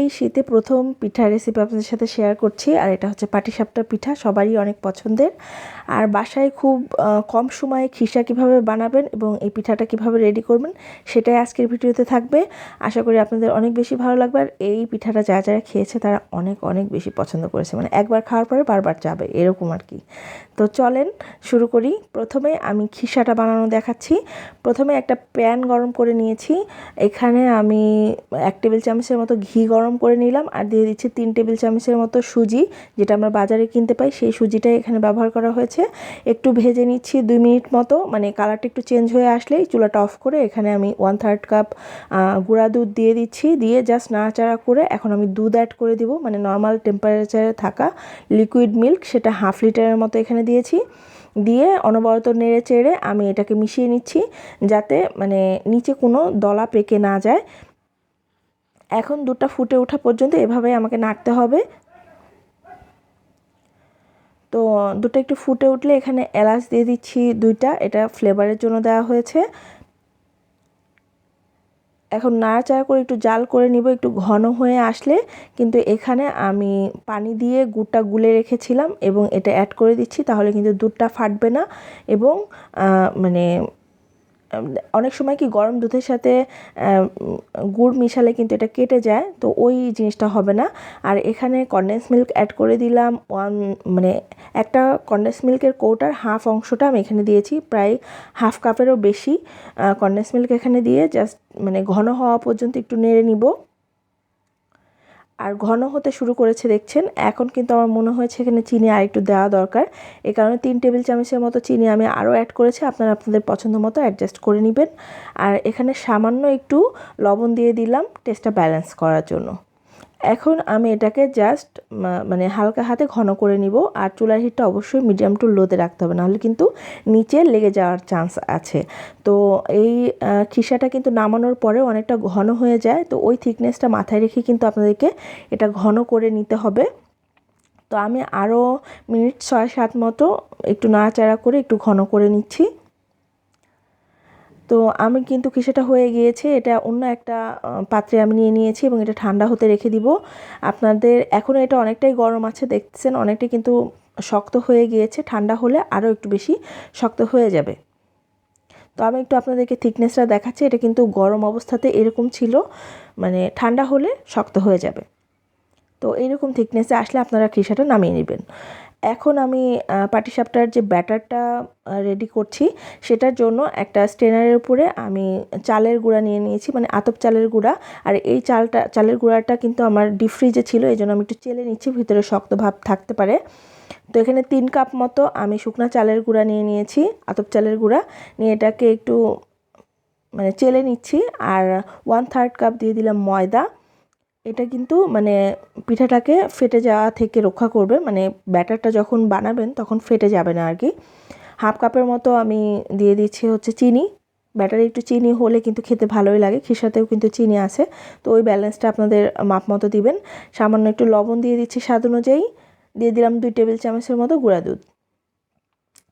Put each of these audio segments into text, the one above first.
এই শীতে প্রথম পিঠার রেসিপি আপনাদের সাথে শেয়ার করছি, আর এটা হচ্ছে পাটিসাপটা পিঠা, সবারই অনেক পছন্দের। আর বাসায় খুব কম সময়ে খিসা কীভাবে বানাবেন এবং এই পিঠাটা কীভাবে রেডি করবেন, সেটাই আজকের ভিডিওতে থাকবে। আশা করি আপনাদের অনেক বেশি ভালো লাগবে, আর এই পিঠাটা যারা যারা খেয়েছে, তারা অনেক অনেক বেশি পছন্দ করেছে। মানে একবার খাওয়ার পরে বারবার যাবে, এরকম আর কি। তো চলেন শুরু করি। প্রথমে আমি খিসাটা বানানো দেখাচ্ছি। প্রথমে একটা প্যান গরম করে নিয়েছি। এখানে আমি এক টেবিল চামচের মতো ঘি গরম করে নিলাম আর দিয়ে দিচ্ছি তিন টেবিল চামচের মতো সুজি, যেটা আমরা বাজারে কিনতে পাই, সেই সুজিটাই এখানে ব্যবহার করা হয়েছে। একটু ভেজে নিচ্ছি দুই মিনিট মতো মানে কালারটা একটু চেঞ্জ হয়ে আসলেই চুলাটা অফ করে এখানে আমি ওয়ান থার্ড কাপ গুঁড়া দুধ দিয়ে দিচ্ছি, দিয়ে জাস্ট নাড়াচাড়া করে এখন আমি দুধ অ্যাড করে দিব মানে নর্মাল টেম্পারেচারে থাকা লিকুইড মিল্ক সেটা হাফ লিটারের মতো এখানে দিয়েছি। দিয়ে অনবরত নেড়ে চেড়ে আমি এটাকে মিশিয়ে নিচ্ছি, যাতে মানে নিচে কোনো দলা পেকে না যায়। এখন দুধটা ফুটে ওঠা পর্যন্ত এভাবে আমাকে নাড়তে হবে। তো দুটো একটু ফুটে উঠলে এখানে এলাচ দিয়ে দিচ্ছি দুইটা, এটা ফ্লেভারের জন্য দেওয়া হয়েছে। এখন নাড়াচাড়া করে একটু জাল করে নিব, একটু ঘন হয়ে আসলে, কিন্তু এখানে আমি পানি দিয়ে গুড়টা গুলে রেখেছিলাম এবং এটা অ্যাড করে দিচ্ছি, তাহলে কিন্তু দুধটা ফাটবে না এবং মানে অনেক সময় কি গরম দুধের সাথে গুড় মিশালে কিন্তু এটা কেটে যায়, তো ওই জিনিসটা হবে না। আর এখানে কন্ডেন্স মিল্ক অ্যাড করে দিলাম, ওয়ান মানে একটা কন্ডেন্স মিল্কের কৌটার হাফ অংশটা আমি এখানে দিয়েছি, প্রায় হাফ কাপেরও বেশি কন্ডেন্স মিল্ক এখানে দিয়ে জাস্ট মানে ঘন হওয়া পর্যন্ত একটু নেড়ে নিব। আর ঘন হতে শুরু করেছে, দেখছেন? এখন কিন্তু আমার মনে হয়েছে এখানে চিনি আর একটু দেওয়া দরকার। এ কারণে তিন টেবিল চামচের মতো চিনি আমি আরও অ্যাড করেছি, আপনারা আপনাদের পছন্দ মতো অ্যাডজাস্ট করে নেবেন। আর এখানে সামান্য একটু লবণ দিয়ে দিলাম টেস্টটা ব্যালেন্স করার জন্য। এখন আমি এটাকে জাস্ট মানে হালকা হাতে ঘন করে নিব আর চুলার হিটটা অবশ্যই মিডিয়াম টু লোতে রাখতে হবে, নাহলে কিন্তু নিচে লেগে যাওয়ার চান্স আছে। তো এই খিসাটা কিন্তু নামানোর পরেও অনেকটা ঘন হয়ে যায়, তো ওই থিকনেসটা মাথায় রেখে কিন্তু আপনাদেরকে এটা ঘন করে নিতে হবে। তো আমি আরও মিনিট ছয় সাত মতো একটু নাড়াচাড়া করে একটু ঘন করে নিচ্ছি। তো আমি কিন্তু কিছুটা হয়ে গিয়েছে, এটা অন্য একটা পাত্রে আমি নিয়ে নিয়েছি এবং এটা ঠান্ডা হতে রেখে দিব। আপনাদের এখনও এটা অনেকটাই গরম আছে দেখছেন, অনেকটাই কিন্তু শক্ত হয়ে গিয়েছে, ঠান্ডা হলে আরও একটু বেশি শক্ত হয়ে যাবে। তো আমি একটু আপনাদেরকে থিকনেসটা দেখাচ্ছি, এটা কিন্তু গরম অবস্থাতে এরকম ছিল মানে ঠান্ডা হলে শক্ত হয়ে যাবে। তো এইরকম থিকনেসে আসলে আপনারা খিসাটা নামিয়ে নেবেন। এখন আমি পাটিসাপটার যে ব্যাটারটা রেডি করছি, সেটার জন্য একটা স্টেনারের উপরে আমি চালের গুঁড়া নিয়ে নিয়েছি মানে আতপ চালের গুঁড়া। আর এই চালটা, চালের গুঁড়াটা কিন্তু আমার ডিপ ফ্রিজে ছিল এই জন্য আমি একটু চেলে নিচ্ছি, ভিতরে শক্ত ভাব থাকতে পারে। তো এখানে তিন কাপ মতো আমি শুকনা চালের গুঁড়া নিয়ে নিয়েছি, আতপ চালের গুঁড়া। নিয়ে এটাকে একটু মানে চেলে নিচ্ছি, আর ওয়ান থার্ড কাপ দিয়ে দিলাম ময়দা। এটা কিন্তু মানে পিঠাটাকে ফেটে যাওয়া থেকে রক্ষা করবে মানে ব্যাটারটা যখন বানাবেন তখন ফেটে যাবে না আর কি হাফ কাপের মতো আমি দিয়ে দিচ্ছি হচ্ছে চিনি। ব্যাটারে একটু চিনি হলে কিন্তু খেতে ভালোই লাগে খিসাতেও কিন্তু চিনি আছে। তো ওই ব্যালেন্সটা আপনাদের মাপ মতো দিবেন। সামান্য একটু লবণ দিয়ে দিচ্ছি স্বাদ অনুযায়ী। দিয়ে দিলাম দুই টেবিল চামচের মতো গুঁড়া দুধ।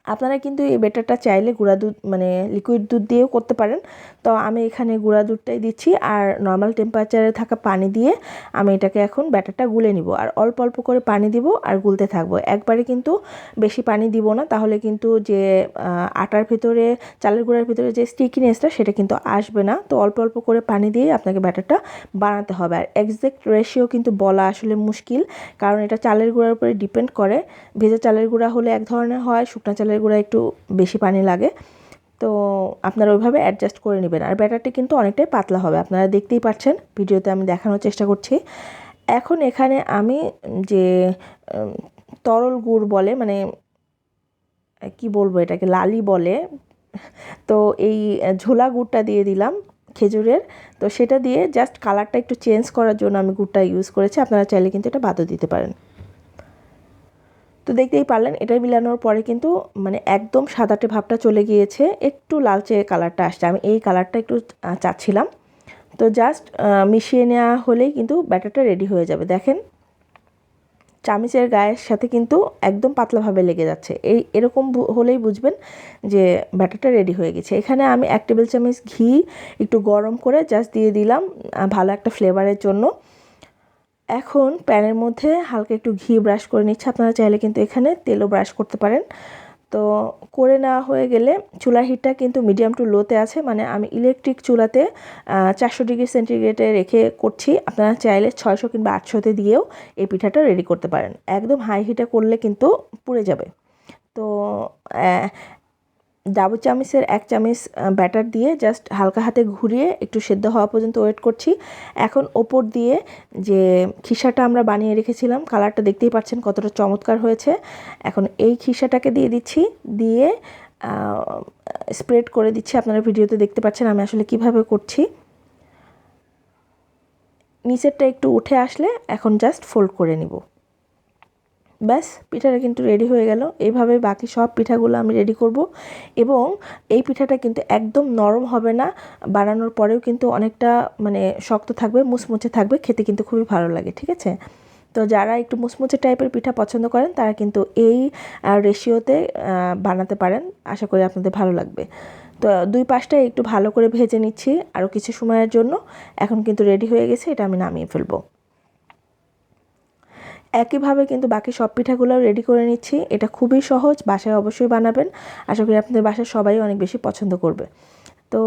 আপনারা কিন্তু এই বেটারটা চাইলে গুঁড়া দুধ মানে লিকুইড দুধ দিয়েও করতে পারেন। তো আমি এখানে গুঁড়া দুধটাই দিচ্ছি আর নর্মাল টেম্পারেচারে থাকা পানি দিয়ে আমি এটাকে এখন ব্যাটারটা গুলে নিব। আর অল্প অল্প করে পানি দিব আর গুলতে থাকব। একবারে কিন্তু বেশি পানি দিব না, তাহলে কিন্তু যে আটার ভিতরে, চালের গুঁড়ার ভিতরে যে স্টিকিনেসটা সেটা কিন্তু আসবে না। তো অল্প অল্প করে পানি দিয়ে আপনাকে ব্যাটারটা বানাতে হবে। আর এক্সাক্ট রেশিও কিন্তু বলা আসলে মুশকিল, কারণ এটা চালের গুঁড়ার উপরে ডিপেন্ড করে। ভেজা চালের গুঁড়া হলে এক ধরনের হয়, শুকনা চালের গুঁড়া একটু বেশি পানি লাগে। তো আপনারা ওইভাবে অ্যাডজাস্ট করে নেবেন। আর ব্যাটারটি কিন্তু অনেকটাই পাতলা হবে। আপনারা দেখতেই পাচ্ছেন, ভিডিওতে আমি দেখানোর চেষ্টা করছি। এখন এখানে আমি যে তরল গুড় বলে মানে কি বলব এটাকে, লালি বলে, তো এই ঝোলা গুড়টা দিয়ে দিলাম খেজুরের। তো সেটা দিয়ে জাস্ট কালারটা একটু চেঞ্জ করার জন্য আমি গুড়টা ইউজ করেছি। আপনারা চাইলে কিন্তু এটা বাদও দিতে পারেন। তো দেখতেই পারলেন, এটা মিলানোর পরে কিন্তু মানে একদম সাদাটে ভাবটা চলে গিয়েছে, একটু লালচে কালারটা আসছে। আমি এই কালারটা একটু চাচ্ছিলাম। তো জাস্ট মিশিয়ে নেওয়া হলেই কিন্তু ব্যাটারটা রেডি হয়ে যাবে। দেখেন, চামিচের গায়ের সাথে কিন্তু একদম পাতলাভাবে লেগে যাচ্ছে। এই, এরকম হলেই বুঝবেন যে ব্যাটারটা রেডি হয়ে গেছে। এখানে আমি এক টেবিল চামচ ঘি একটু গরম করে জাস্ট দিয়ে দিলাম ভালো একটা ফ্লেভারের জন্য। এখন প্যানের মধ্যে হালকা একটু ঘি ব্রাশ করে নিচ্ছে। আপনারা চাইলে কিন্তু এখানে তেলও ব্রাশ করতে পারেন। তো করে নেওয়া হয়ে গেলে চুলার হিটটা কিন্তু মিডিয়াম টু লোতে আছে। মানে আমি ইলেকট্রিক চুলাতে চারশো ডিগ্রি সেন্টিগ্রেডে রেখে করছি। আপনারা চাইলে ছয়শো কিংবা আটশোতে দিয়েও এই পিঠাটা রেডি করতে পারেন। একদম হাই হিটে করলে কিন্তু পুড়ে যাবে। তো ডাবু চামিচের এক চামিচ ব্যাটার দিয়ে জাস্ট হালকা হাতে ঘুরিয়ে একটু সেদ্ধ হওয়া পর্যন্ত ওয়েট করছি। এখন ওপর দিয়ে যে খিসাটা আমরা বানিয়ে রেখেছিলাম কালারটা দেখতেই পাচ্ছেন কতটা চমৎকার হয়েছে। এখন এই খিসাটাকে দিয়ে দিচ্ছি, দিয়ে স্প্রেড করে দিচ্ছি। আপনারা ভিডিওতে দেখতে পাচ্ছেন আমি আসলে কীভাবে করছি। নিচেরটা একটু উঠে আসলে এখন জাস্ট ফোল্ড করে নিব। ব্যাস, পিঠাটা কিন্তু রেডি হয়ে গেল। এইভাবে বাকি সব পিঠাগুলো আমি রেডি করব এবং এই পিঠাটা কিন্তু একদম নরম হবে না। বানানোর পরেও কিন্তু অনেকটা মানে শক্ত থাকবে, মুচমুচে থাকবে, খেতে কিন্তু খুবই ভালো লাগে, ঠিক আছে? তো যারা একটু মুচমুচে টাইপের পিঠা পছন্দ করেন, তারা কিন্তু এই রেশিওতে বানাতে পারেন। আশা করি আপনাদের ভালো লাগবে। তো দুই পাশটা একটু ভালো করে ভেজে নিচ্ছি আরও কিছু সময়ের জন্য। এখন কিন্তু রেডি হয়ে গেছে, এটা আমি নামিয়ে ফেলব। একইভাবে কিন্তু বাকি সব পিঠাগুলো রেডি করে নিচ্ছি। এটা খুবই সহজ, বাসায় অবশ্যই বানাবেন। আশা করি আপনাদের বাসায় সবাই অনেক বেশি পছন্দ করবে। তো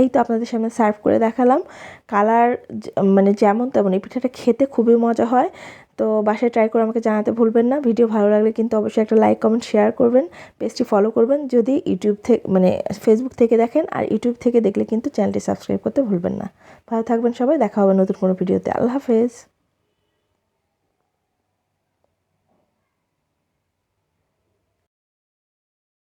এই তো আপনাদের সামনে সার্ভ করে দেখালাম। কালার মানে যেমন তেমন এই পিঠাটা খেতে খুবই মজা হয়। তো বাসায় ট্রাই করে আমাকে জানাতে ভুলবেন না। ভিডিও ভালো লাগলে কিন্তু অবশ্যই একটা লাইক কমেন্ট শেয়ার করবেন। পেজটি ফলো করবেন। যদি ইউটিউব থেকে মানে ফেসবুক থেকে দেখেন আর ইউটিউব থেকে দেখলে কিন্তু চ্যানেলটি সাবস্ক্রাইব করতে ভুলবেন না। ভালো থাকবেন সবাই। দেখা হবে নতুন কোনো ভিডিওতে আল্লাহ হাফেজ।